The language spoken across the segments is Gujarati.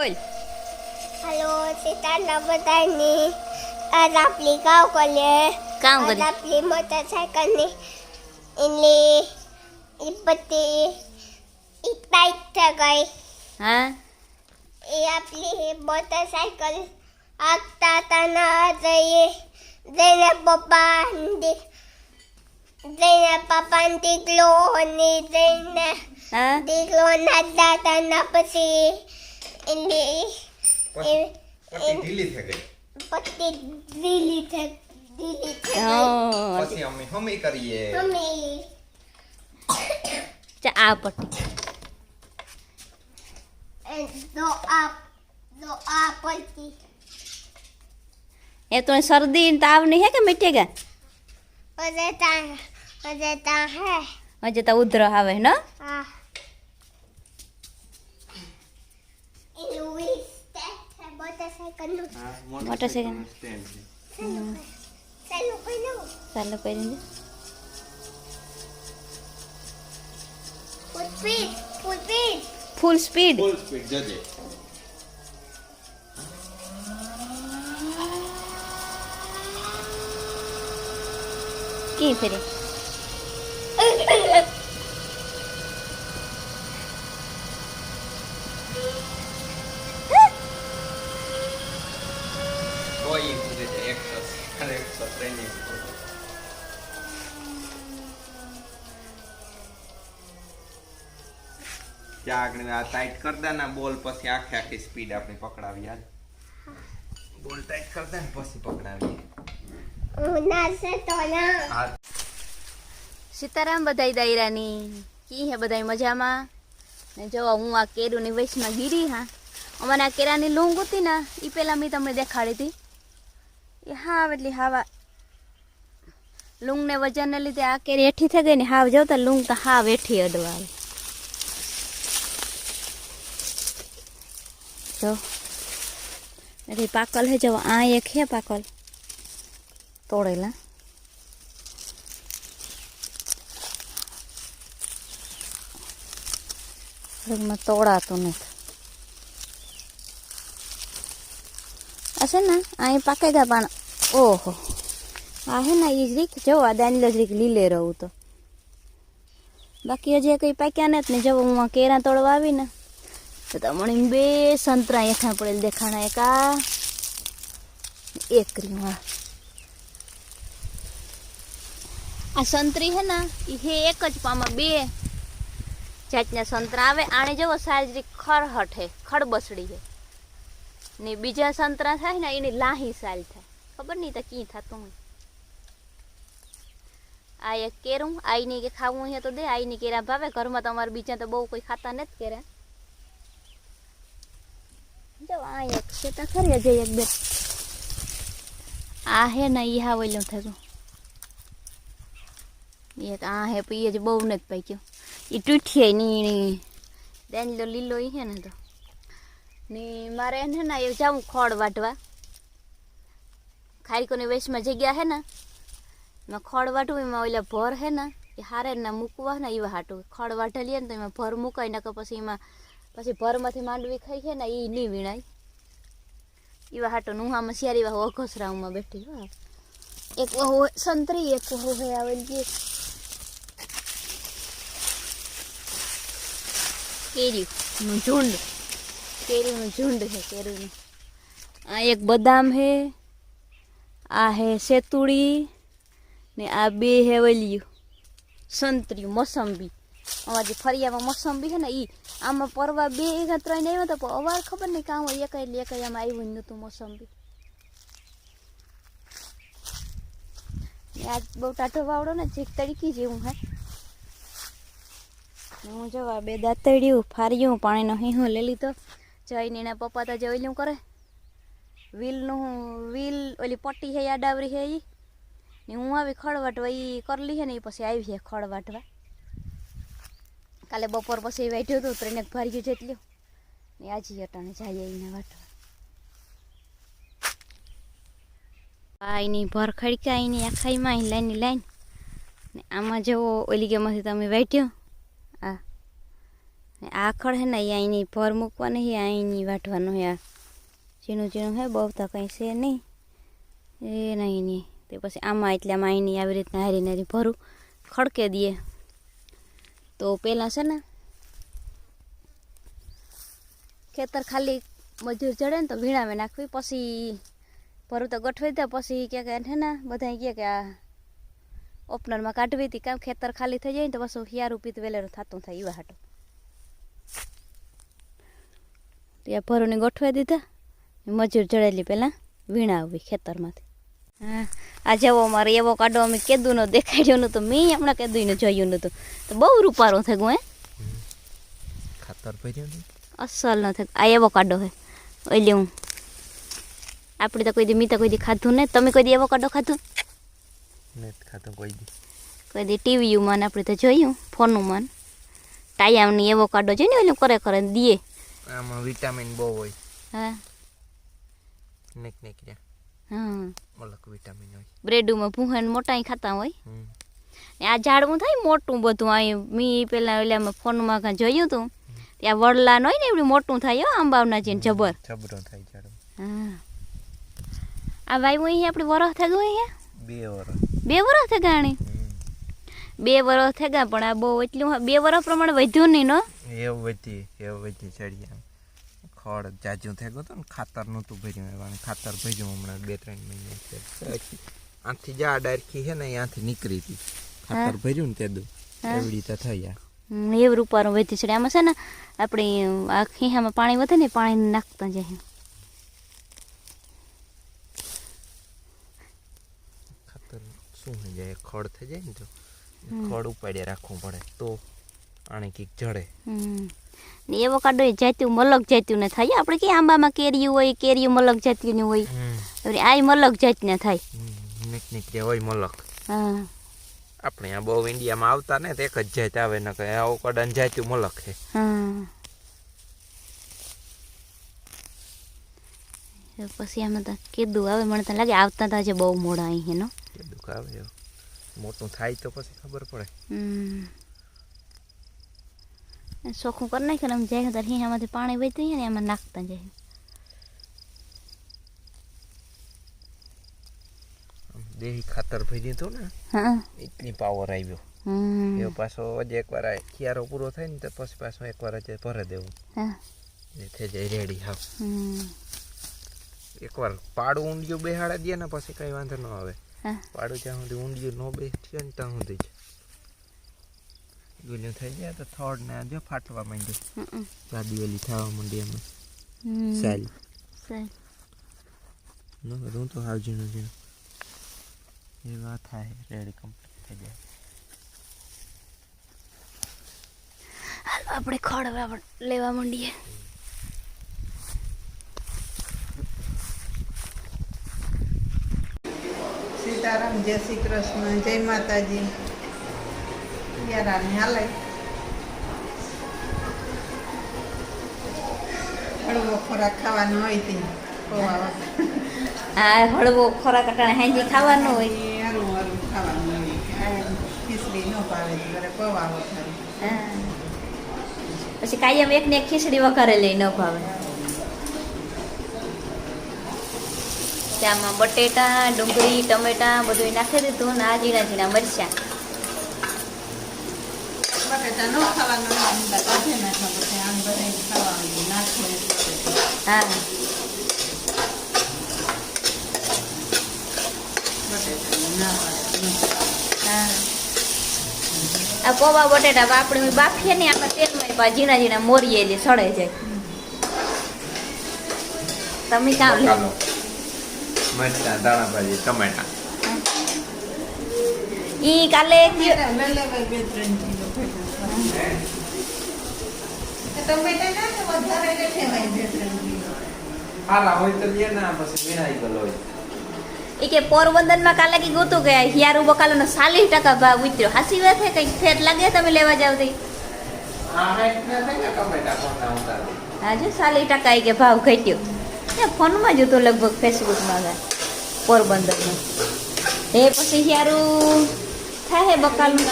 બોલ હેલો સીતાના બધાની આજ આપણી ગાવ કોલે કામ કરી આપણી મોટરસાયકલની એટલે એ બધી ઇક્તાઈટ થઈ ગઈ. હા? એ આપણી મોટરસાયકલ આગતા હતા ના જઈએ જઈને પપ્પા જઈને પપ્પા દીકલો અને જઈને દીકલો નાચતા હતા પછી એની પછી પછી ઢીલી થઈ ગઈ પત્તી દીલી છે દીલી છે હા પછી અમે હમી કરીએ મમ્મી ચા આ પટ્ટી દો આપ દો આ પત્તી એ તો શરદી ને તાવ નહીં હે કે મિટેગા અરે તા અરે તા હે હજે તો ઉધરો આવે ન Ah. એ લુઈસ તે છે મોટરસાયકલનું મોટરસાઇકલ ચાલુ પહેરી ફૂલ સ્પીડ ફૂલ સ્પીડ જજે કી ફેરી કોઈ કૂદે છે એકસો એકસો ટ્રેનિંગ ત્યાં આગળ આ ટાઈટ કર દે ને બોલ પછી આખે આખી સ્પીડ આપણે પકડાવી, હાલ. બોલ ટાઈટ કર દે ને પછી હા સીતારામ બધાય દાયરાની. કી હે બધાય મજામાં? ને જો, હું આ કેરુની વૈશમાં ગીરી, હા. અમારે આ કેરાની લૂંગ હતી ને એ પહેલાં મેં તમને દેખાડી હતી. હાવ એટલી હાવા લૂંગને વજનને લીધે આ કેરી હેઠી થઈ ગઈ ને હાવ જાવ તો લૂંગ તો હાવ હેઠી અડવા આવે જો એટલે પાકલ હે જો આ એક હે પાકલ તોડેલા ઘરમાં તોડાતું નથી આ છે ને અહીં પાકે ગયા પણ. ઓહો. આ હે ને એ રીક જવો આ દાંડલો જ રીક લીલે રહું તો. બાકી હજી કંઈ પાક્યા નથી ને જવો હું કેરા તોડવા આવીને તો તમને બે સંતરા એઠા પડેલ દેખાણા એક આ, એક રહ્યું આ સંતરી હે ને એ હે એક જ પામાં બે જાતના સંતરા આવે. આણે જવો સાજરી ખરહટ હે ખડબસડી હે ને બીજા સંતરા થાય ને એની લાહી સાલ થાય. ખબર નહીં તો કી થતું આ એક કેરું, આઈની કે ખાવું હે તો દે, આઈની કેરા ભાવે. ઘરમાં તમારે બીજા તો બહુ કોઈ ખાતા નથી કેરા. જો આ એક ખરી, હજી એક બે. ને ઈ હા ઓલું થયું એક આ હે જ બહુ નથી પાક્યો. એ તૂઠીએ ની દાંડલો લીલો હે ને તો. ને મારે એને ને એ જાઉં ખોળ વાટવા. ખારીકોની વેશમાં જગ્યા હે ને, એમાં ખોળ વાટવું, એમાં ઓલા ભર હે ને, એ હારે ના મૂકવા ને એવા હાટું. ખોળ વાટેલીએ ને તો એમાં ભર મૂકાય, નકર પછી એમાં, પછી ભરમાંથી માંડવી ખાઈ છે ને એ નહીં વીણાય. એવા હાટો આમાં શિયારી વાહ અઘસરામાં બેઠી, હો. એક વહુ સંતરી, એક વહુ હે આવેલી કેરી ઝુંડ. કેરીનું ઝુંડ છે કેરીનું. આ એક બદામ હે આ હે સેતુડી ને આ બે હે વલિયું સંતરી મોસંબી. અમારી ફરિયામાં મોસંબી છે ને એ આમાં પરવા બે એક ત્રણ આવ્યા હતા, પણ અવાર ખબર નહીં કામ હોય એક એટલે એક આમાં આવ્યું જ નહોતું મોસંબી. આજ બહુ ટાઢો વાવડો ને જીક તડકી જેવું હે. હું જવા બે દાંતડ્યું, ફાર્યું, પાણીનો હીહો લઈ લીધો. જઈને એના પપ્પા તો જોયેલું કરે. વ્હીલનું વ્હીલ ઓલી પટ્ટી હે આડાવરી હે એ ને હું આવી ખડ એ કરલી હે ને એ પછી આવી છે ખડ વાટવા કાલે બપોર પછી બેઠ્યું હતું ત્રણેક ભર્યું જેટલું ને આજે અટાણે જાય એને વાટવા. એની ભર ખડકા એની આખાઈમાં લાઈન લાઈન. ને આમાં જવો ઓલી ગેમાંથી તમે બેઠ્યો આ. ને આખડ હે ને અહીંયા એની ભર મૂકવાની હે અહીંની વાટવાનું હે આ. ઝીણું ઝીણું હે બહુ તો કંઈ છે નહીં. એ નહીં નહીં તે પછી આમાં એટલે આમાં અહીંની આવી રીતના હારી નારી ભરું, ખડકે દઈએ. તો પહેલાં છે ને, ખેતર ખાલી મજૂર ચડે ને તો ભીણાવે નાખવી, પછી ભરું તો ગોઠવી દે, પછી કે કે હે ને બધા કહે કે આ ઓપનરમાં કાઢવી હતી, કામ ખેતર ખાલી થઈ જાય ને તો પછી હિયારું પીત વેલેરું થતું થાય એવા હાટું ત્યાં ભરોને ગોઠવાઈ દીધા. મજૂર ચડેલી પહેલાં વીણા આવી ખેતરમાંથી. હા આ જેવો મારે એવો કાઢો અમે કેદુનો દેખાડ્યો નહોતો મેં હમણાં કેદુને જોયું નહોતું તો બહુ રૂપારો થઈ ગયું હે. ખાતર અસલ ન થાય. આ એવો કાઢો હે. ઓલી હું આપણે તો કોઈ દી મીતા તો કોઈ દી ખાધું ને તમે કોઈ દી એવો કાઢો ખાધું? ખાતું કોઈ દી. કોઈ દી ટીવીયુમાં ને આપણે તો જોયું ફોનમાં ટાયામની એવો કાઢો જોઈને ઓલું કરે કરે દીએ આમાં વિટામિન બહુ હોય. હા. નેક નેકર્યા હા મલક વિટામિન હોય. બ્રેડમાં ભૂંહણ મોટાઈ ખાતા હોય. ને આ ઝાડવું થાય મોટું બધું અહીં મી પેલા ઓલામાં ફોનમાં કાં જોયું હતું ત્યાં વડલા હોય ને એવડું મોટું થાય હો આંબાવના જેને જબર. જબરો થાય ઝાડો હા. આ વાયુ અહીંયા આપણે વરસ થઈ ગયું અહીંયા બે વરસ. બે વરસ થઈ ગયા બે વરસ થઈ ગયા પણ આ બહુ એટલું બે વરસ પ્રમાણે વધ્યું નહીં નો? એવું વધી એવું વધી ચડી આમ ખડ જાજુ થઈ ગયું હતું ને ખાતર નહોતું ભર્યું એવા ખાતર ભર્યું હમણાં બે ત્રણ મહિને થયા. આથી જા ડાયરખી છે ને અહીંયાથી નીકળી હતી ખાતર ભર્યું ને તે દુ એવી રીતે થઈ આ હમ, એવું રૂપારું વધી છે આમાં છે ને આપણે આ ખીહામાં પાણી વધે ને પાણી નાખતા જાય ખાતર શું થઈ જાય ખડ થઈ જાય ને તો ખડ ઉપાડ્યા રાખવું પડે તો આને કીક જડે. ને એ જાત્યું મલક જાત્યું ને થાય. આપણે કે આંબામાં કેરીયું હોય કેરીયું મલક જાત્યુંની હોય. આય મલક જાતને થાય. નીક જે હોય મલક. હા. આપણે આ બહુ ઇન્ડિયામાં આવતા ને એક જ જાત આવે ને કે આવું કડન જાત્યું મલક છે. હા. પછી આમાં તો કીધું આવે. મને તો લાગે આવતા તા જે બહુ મોડા અહીં એનો કીધું દુઃખ આવે. મોટું થાય તો પછી ખબર પડે. હમ. ચોખ્ખું કરી નાખ્યું આમ જાય ત્યારે હિયામાંથી પાણી વહેતું ને એમાં નાખતા જાય દેહી ખાતર ભરી હતું ને હા. એટલી પાવર આવ્યો. એ પાછો હજી એકવાર ખિયારો પૂરો થાય ને તો પછી પાછો એકવાર જ ભરે દેવું. હા. એ થઈ જાય રેડી હા. હમ. એકવાર પાડું ઊંડિયું બેહાડા દે ને પછી કઈ વાંધો ન આવે. પાડું જ્યાં સુધી ઊંડિયું ન બેઠ્યું ને ત્યાં સુધી જ. ગોલ્યું થઈ જાય તો થોડ ને જો ફાટવા માંડ્યું. હમ. જાડી ઓલી થવા માંડી એમાં. હમ. સાલ સાલ. ન હું તો હાવ ઝીણું ઝીણું. એ વાત થાય રેડી કમ્પ્લીટ થઈ જાય. હાલો આપણે ખડ વાવ- લેવા માંડીએ. સીતારામ જય શ્રી કૃષ્ણ જય માતાજી. યારાને હાલે હળવો ખોરાક ખાવાનો હોય તે હળવો ખાવાનો હોય. હારું હારું ખાવાનું હોય ખીચડી ન પછી કાયમ એક ને એક ખીચડી વઘારે લઈ ન ભાવે. ત્યાંમાં બટેટા, ડુંગળી, ટમેટા બધું નાખી દીધું ને આ ઝીણા ઝીણા મરચાં. બટેટા ન ખાવાનું હોય ઊંધા નાખવા પછી આમ બધાય ખાવાનું નાખે હા બટેટા ના આ પૌવા બટેટા આપણે બાફીએ ને આપણે તેલમાં ઝીણા ઝીણા મોરીએ એટલે સડે જાય તમે કામ લો બકાલો દાણા ભાજી ટમેટા ઈ કાલે બે ત્રણ એ કે પોરબંદરમાં કાલે કી ગોતું કે હિયારું બકાલાનો ચાલીસ ટકા ભાવ ઉતર્યો. હાસી વાત હે કંઈક ફેર લાગે તમે લેવા જાવ તે આ હાઈટ ના થાય ને ટમેટા કોના હાજુ ચાલીસ ટકા એ કે ભાવ ઘટ્યો. એ ફોનમાં જ હતું લગભગ ફેસબુકમાં ગયા એ પછી હિયારું થાય બકાલું.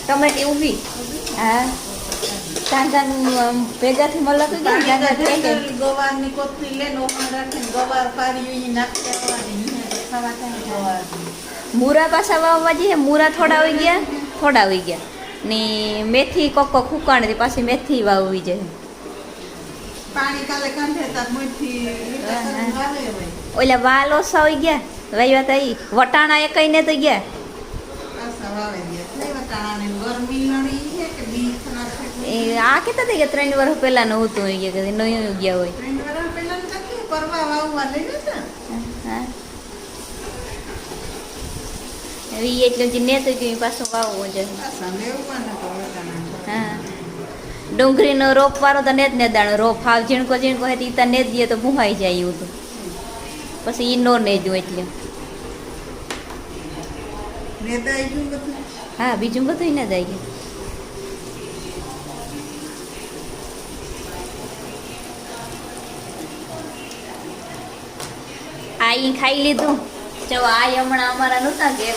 ટમેટા ઊભી હા. કાંદા ભેગાથી મલક ગયા કાંદા ગવારની કોથળી લે રાખીને ગવાર પારી નાખી દેવાની ઈ ખાવા થાય ગવાર મૂરા પાછા વાવવા જઈએ મૂરા થોડા આવી ગયા થોડા આવી ગયા. ને મેથી કોકો કોક પાછી મેથી વાવવી જાય પાણી કાલે કાંઠે તાર મોઈથી હા, હા. વાવે હોય. ઓલા વાલ ઓછા આવી ગયા વૈવા તઈ વટાણા એ કઈ તો ગયા. એ આ કહેતા હતા કે ત્રણ વર્ષ પહેલા નું હતું એ કે નહીં ગયા હોય. હવે ઈ એટલે જે નેત ગયું પાછું વાવવું છે હા. ડુંગળીનો રોપ વાળો તો નેત ને દાણો રોપ ફાવ ઝીણકો ઝીણકો હોય તો તો નેત દે તો ભૂહાઈ જાય એવું તો. પછી ઈ નો નેજું એટલે. ગયું બધું હા, બીજું બધું ને જાય ગયું. આ ખાઈ લીધું. જો, આ હમણાં અમારા નહોતા ઘેર.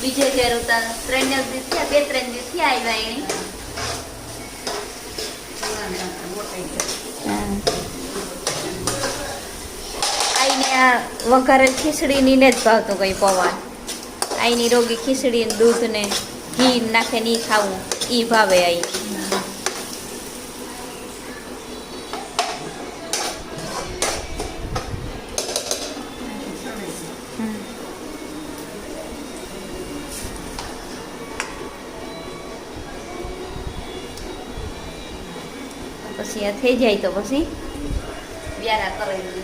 બીજે ઘેર હતા. ત્રણ દિવસ થયા, બે ત્રણ દિવસ થયા આવ્યા એની. આઈને આ ખીચડી ખીચડીની ને જ ભાવતું કઈ પવાન. આઈની રોગી ખીચડી ને દૂધ ને ઘી નાખે ને ઈ ખાવું. ઈ ભાવે આઈ. પછી આ થઈ જાય તો પછી વ્યારા કરાવી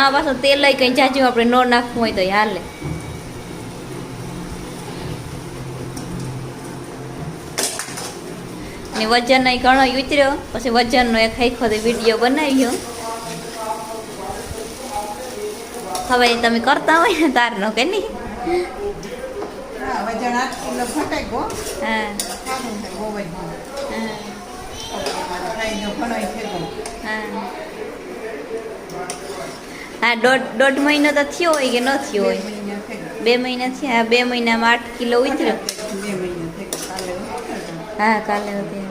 આ પાછું તેલ લઈ કઈ જાજુ આપણે ન નાખવું હોય તો હાલે. ને વજન નહીં ઘણો ઉતર્યો. પછી વજનનો એક ખૈખો વીડિયો બનાવ્યો. હવે તમે કરતા હોય ને તારનો કે નહીં? વજન આઠ કિલો ઘટાઈ હા. હા. ખાઈ ગયો ઘણોય થયો હા હા દોઢ દોઢ મહિનો તો થયો હોય કે ન થયો હોય? બે મહિના થયા? બે મહિનામાં આઠ કાલે ઉતર્યો. હા કાલે હતી